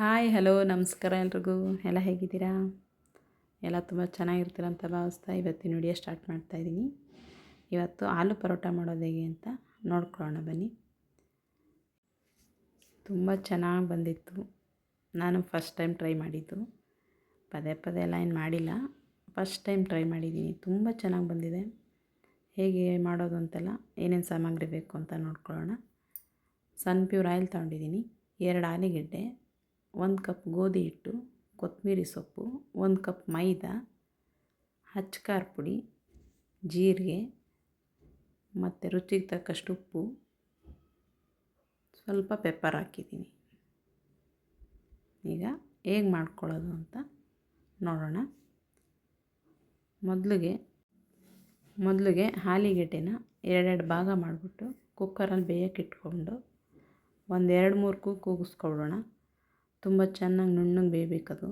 Hi, hello, ನಮಸ್ಕಾರ ಎಲ್ರಿಗೂ. ಎಲ್ಲ ಹೇಗಿದ್ದೀರಾ? ಎಲ್ಲ ತುಂಬ ಚೆನ್ನಾಗಿರ್ತೀರಂತ ಭಾವಿಸ್ತಾ ಇವತ್ತಿನ ವಿಡಿಯೋ ಸ್ಟಾರ್ಟ್ ಮಾಡ್ತಾಯಿದ್ದೀನಿ ಇವತ್ತು ಆಲೂ ಪರೋಟ ಮಾಡೋದು ಹೇಗೆ ಅಂತ ನೋಡ್ಕೊಳ್ಳೋಣ, ಬನ್ನಿ. ತುಂಬ ಚೆನ್ನಾಗಿ ಬಂದಿತ್ತು. ನಾನು ಫಸ್ಟ್ ಟೈಮ್ ಟ್ರೈ ಮಾಡಿದ್ದು. ಪದೇ ಪದೇ ಎಲ್ಲ ಏನು ಮಾಡಿಲ್ಲ. ಫಸ್ಟ್ ಟೈಮ್ ಟ್ರೈ ಮಾಡಿದ್ದೀನಿ. ತುಂಬ ಚೆನ್ನಾಗಿ ಬಂದಿದೆ. ಹೇಗೆ ಮಾಡೋದು ಅಂತೆಲ್ಲ, ಏನೇನು ಸಾಮಗ್ರಿ ಬೇಕು ಅಂತ ನೋಡ್ಕೊಳ್ಳೋಣ. ಸನ್ ಪ್ಯೂರ್ ಆಯಿಲ್ ತೊಗೊಂಡಿದ್ದೀನಿ. ಎರಡು ಆಲೂಗೆಡ್ಡೆ. ಒಂದು ಕಪ್ ಗೋಧಿ ಹಿಟ್ಟು ಕೊತ್ತಂಬರಿ ಸೊಪ್ಪು, ಒಂದು ಕಪ್ ಮೈದಾ ಹಚ್ಕಾರ ಪುಡಿ, ಜೀರಿಗೆ ಮತ್ತು ರುಚಿಗೆ ತಕ್ಕಷ್ಟು ಉಪ್ಪು. ಸ್ವಲ್ಪ ಪೆಪ್ಪರ್ ಹಾಕಿದ್ದೀನಿ ಈಗ ಹೇಗೆ ಮಾಡ್ಕೊಳ್ಳೋದು ಅಂತ ನೋಡೋಣ. ಮೊದಲಿಗೆ ಮೊದಲಿಗೆ ಹಾಲಿಗೆಡ್ಡೆನ ಎರಡೆರಡು ಭಾಗ ಮಾಡಿಬಿಟ್ಟು ಕುಕ್ಕರಲ್ಲಿ ಬೇಯಕ್ಕೆ ಇಟ್ಕೊಂಡು ಒಂದು ಮೂರು ಕೂಗಿಸ್ಕೊಳ್ಳೋಣ. ತುಂಬ ಚೆನ್ನಾಗಿ ನುಣ್ಣಗೆ ಬೇಯಬೇಕದು.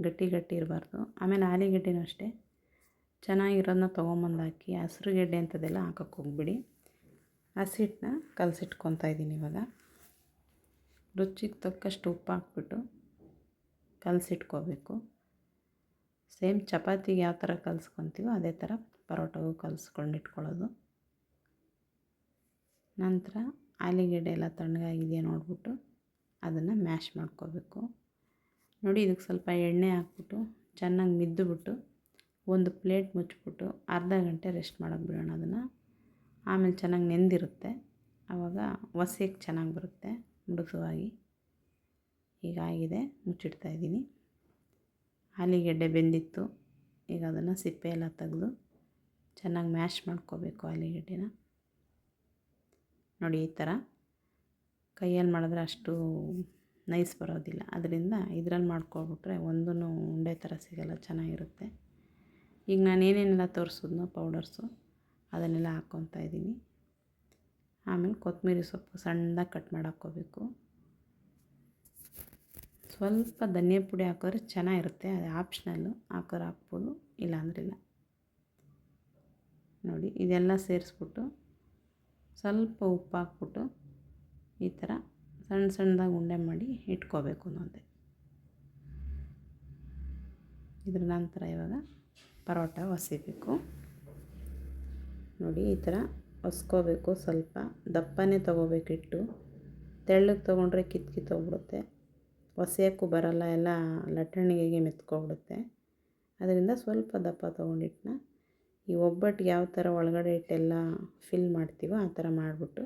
ಗಟ್ಟಿ ಗಟ್ಟಿ ಇರಬಾರ್ದು. ಆಮೇಲೆ ಆಲೂಗೆಡ್ಡೆನೂ ಅಷ್ಟೇ. ಚೆನ್ನಾಗಿರೋದನ್ನ ತೊಗೊಂಬಂದು ಹಾಕಿ ಹಸಿರುಗೆಡ್ಡೆ ಅಂಥದ್ದೆಲ್ಲ ಹಾಕಕ್ಕೆ ಹೋಗ್ಬಿಡಿ. ಹಸಿಟ್ಟನ್ನ ಕಲಸಿಟ್ಕೊತಾ ಇದ್ದೀನಿ ಇವಾಗ. ರುಚಿಗೆ ತಕ್ಕಷ್ಟು ಉಪ್ಪು ಹಾಕ್ಬಿಟ್ಟು ಕಲಸಿಟ್ಕೋಬೇಕು. ಸೇಮ್ ಚಪಾತಿಗೆ ಯಾವ ಥರ ಕಲಿಸ್ಕೊತೀವೋ ಅದೇ ಥರ ಪರೋಟಗೂ ಕಲಸ್ಕೊಂಡಿಟ್ಕೊಳ್ಳೋದು ನಂತರ ಆಲೂಗೆಡ್ಡೆ ಎಲ್ಲ ತಣ್ಣಗಾಗಿದೆಯಾ ನೋಡಿಬಿಟ್ಟು ಅದನ್ನು ಮ್ಯಾಶ್ ಮಾಡ್ಕೋಬೇಕು. ನೋಡಿ, ಇದಕ್ಕೆ ಸ್ವಲ್ಪ ಎಣ್ಣೆ ಹಾಕ್ಬಿಟ್ಟು ಚೆನ್ನಾಗಿ ಮಿದ್ದುಬಿಟ್ಟು ಒಂದು ಪ್ಲೇಟ್ ಮುಚ್ಚಿಬಿಟ್ಟು ಅರ್ಧ ಗಂಟೆ ರೆಸ್ಟ್ ಮಾಡೋಕೆ ಬಿಡೋಣ ಅದನ್ನು. ಆಮೇಲೆ ಚೆನ್ನಾಗಿ ನೆಂದಿರುತ್ತೆ. ಆವಾಗ ಒಸೆಯಕ್ಕೆ ಚೆನ್ನಾಗಿ ಬರುತ್ತೆ ಮುಡುಸುವಾಗಿ ಹೀಗಾಗಿದೆ ಮುಚ್ಚಿಡ್ತಾ ಇದ್ದೀನಿ. ಆಲಿಗೆಡ್ಡೆ ಬೆಂದಿತ್ತು. ಈಗ ಅದನ್ನು ಸಿಪ್ಪೆ ಎಲ್ಲ ತೆಗೆದು ಚೆನ್ನಾಗಿ ಮ್ಯಾಶ್ ಮಾಡ್ಕೋಬೇಕು ಆಲಿಗೆಡ್ಡೆನ. ನೋಡಿ, ಈ ಥರ ಕೈಯಲ್ಲಿ ಮಾಡಿದ್ರೆ ಅಷ್ಟು ನೈಸ್ ಬರೋದಿಲ್ಲ. ಅದರಿಂದ ಇದ್ರಲ್ಲಿ ಮಾಡ್ಕೊಬಿಟ್ರೆ ಒಂದೂ ಉಂಡೆ ಥರ ಸಿಗೋಲ್ಲ, ಚೆನ್ನಾಗಿರುತ್ತೆ. ಈಗ ನಾನು ಏನೇನೆಲ್ಲ ತೋರಿಸಿದ್ನೋ ಪೌಡರ್ಸು, ಅದನ್ನೆಲ್ಲ ಹಾಕ್ಕೊತಾ ಇದ್ದೀನಿ. ಆಮೇಲೆ ಕೊತ್ತಂಬರಿ ಸೊಪ್ಪು ಸಣ್ಣದಾಗಿ ಕಟ್ ಮಾಡಿ ಹಾಕ್ಕೋಬೇಕು. ಸ್ವಲ್ಪ ಧನಿಯಾ ಪುಡಿ ಹಾಕಿದ್ರೆ ಚೆನ್ನಾಗಿರುತ್ತೆ, ಅದು ಆಪ್ಷನಲ್ಲು. ಹಾಕೋರು ಹಾಕ್ಬೋದು, ಇಲ್ಲಾಂದ್ರೆ ಇಲ್ಲ. ನೋಡಿ, ಇದೆಲ್ಲ ಸೇರಿಸ್ಬಿಟ್ಟು ಸ್ವಲ್ಪ ಉಪ್ಪು ಹಾಕ್ಬಿಟ್ಟು ಈ ಥರ ಸಣ್ಣ ಸಣ್ಣದಾಗಿ ಉಂಡೆ ಮಾಡಿ ಇಟ್ಕೋಬೇಕು ಅನ್ನೋದೆ. ಇದ್ರ ನಂತರ ಇವಾಗ ಪರೋಟ ಒಸಿಬೇಕು ನೋಡಿ, ಈ ಥರ ಒಸ್ಕೋಬೇಕು. ಸ್ವಲ್ಪ ದಪ್ಪನೇ ತೊಗೋಬೇಕಿಟ್ಟು ತೆಳ್ಳಗೆ ತೊಗೊಂಡ್ರೆ ಕಿತ್ತು ಕಿತ್ತೋಗ್ಬಿಡುತ್ತೆ ಒಸೆಯೋಕ್ಕೂ ಬರಲ್ಲ, ಎಲ್ಲ ಲಟ್ಟಣಿಗೆಗೆ ಮೆತ್ಕೊಬಿಡುತ್ತೆ. ಅದರಿಂದ ಸ್ವಲ್ಪ ದಪ್ಪ ತೊಗೊಂಡಿಟ್ಟನ್ನ ಈ ಒಬ್ಬಟ್ಟಿಗೆ ಯಾವ ಥರ ಒಳಗಡೆ ಇಟ್ಟೆಲ್ಲ ಫಿಲ್ ಮಾಡ್ತೀವೋ ಆ ಥರ ಮಾಡಿಬಿಟ್ಟು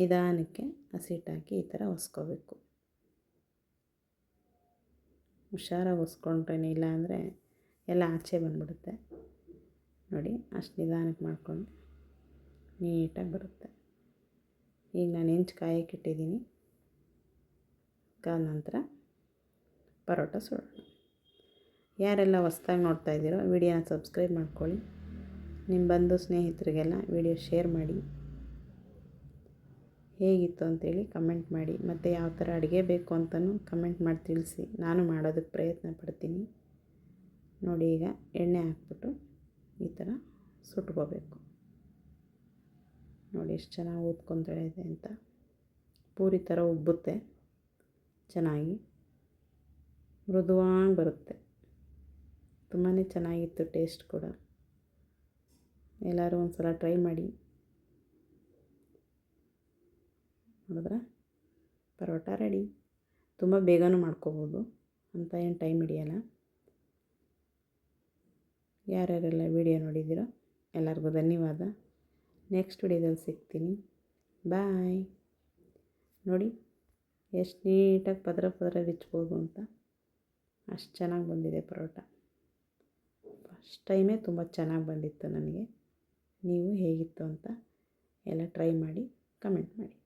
ನಿಧಾನಕ್ಕೆ ಹಸಿಟ್ಟಾಕಿ ಈ ಥರ ಒಸ್ಕೋಬೇಕು. ಹುಷಾರಾಗಿ ಇಲ್ಲ ಅಂದರೆ ಎಲ್ಲ ಆಚೆ ಬಂದ್ಬಿಡುತ್ತೆ. ನೋಡಿ, ಅಷ್ಟು ನಿಧಾನಕ್ಕೆ ಮಾಡಿಕೊಂಡು ನೀಟಾಗಿ ಬರುತ್ತೆ. ಈಗ ನಾನು ಹೆಂಚು ಕಾಯಕ್ಕೆ ಇಟ್ಟಿದ್ದೀನಿ. ಕಾದ ನಂತರ ಪರೋಟ ಸುಡೋಣ. ಯಾರೆಲ್ಲ ಹೊಸ್ದಾಗಿ ನೋಡ್ತಾ ಇದ್ದೀರೋ, ವಿಡಿಯೋನ ಸಬ್ಸ್ಕ್ರೈಬ್ ಮಾಡ್ಕೊಳ್ಳಿ. ನಿಮ್ಮ ಬಂಧು ಸ್ನೇಹಿತರಿಗೆಲ್ಲ ವಿಡಿಯೋ ಶೇರ್ ಮಾಡಿ. ಹೇಗಿತ್ತು ಅಂತೇಳಿ ಕಮೆಂಟ್ ಮಾಡಿ. ಮತ್ತು ಯಾವ ಥರ ಅಡುಗೆ ಬೇಕು ಅಂತಲೂ ಕಮೆಂಟ್ ಮಾಡಿ ತಿಳಿಸಿ. ನಾನು ಮಾಡೋದಕ್ಕೆ ಪ್ರಯತ್ನ ಪಡ್ತೀನಿ. ನೋಡಿ ಈಗ ಎಣ್ಣೆ ಹಾಕ್ಬಿಟ್ಟು ಈ ಥರ ಸುಟ್ಕೋಬೇಕು. ನೋಡಿ ಎಷ್ಟು ಚೆನ್ನಾಗಿ ಊದ್ಕೊತಾಳೆ ಇದೆ ಅಂತ. ಪೂರಿ ಥರ ಉಬ್ಬುತ್ತೆ. ಚೆನ್ನಾಗಿ. ಮೃದುವಾಗಿ ಬರುತ್ತೆ. ತುಂಬಾ ಚೆನ್ನಾಗಿತ್ತು ಟೇಸ್ಟ್ ಕೂಡ. ಎಲ್ಲರೂ ಒಂದು ಸಲ ಟ್ರೈ ಮಾಡಿ. ನೋಡಿದ್ರೆ ಪರೋಟ ರೆಡಿ ತುಂಬ ಬೇಗನೂ ಮಾಡ್ಕೋಬೋದು. ಅಂತ ಏನು ಟೈಮ್ ಹಿಡಿಯಲ್ಲ. ಯಾರ್ಯಾರೆಲ್ಲ ವಿಡಿಯೋ ನೋಡಿದ್ದೀರೋ ಎಲ್ಲರಿಗೂ ಧನ್ಯವಾದ. ನೆಕ್ಸ್ಟ್ ವಿಡಿಯೋದಲ್ಲಿ ಸಿಗ್ತೀನಿ. ಬಾಯ್ ನೋಡಿ, ಎಷ್ಟು ನೀಟಾಗಿ ಪದರ ಪದರ ಬಿಚ್ಬೋದು ಅಂತ. ಅಷ್ಟು ಚೆನ್ನಾಗಿ ಬಂದಿದೆ ಪರೋಟ. ಫಸ್ಟ್ ಟೈಮೇ ತುಂಬ ಚೆನ್ನಾಗಿ ಬಂದಿತ್ತು ನನಗೆ. ನೀವು ಹೇಗಿತ್ತು ಅಂತ ಎಲ್ಲ ಟ್ರೈ ಮಾಡಿ ಕಮೆಂಟ್ ಮಾಡಿ.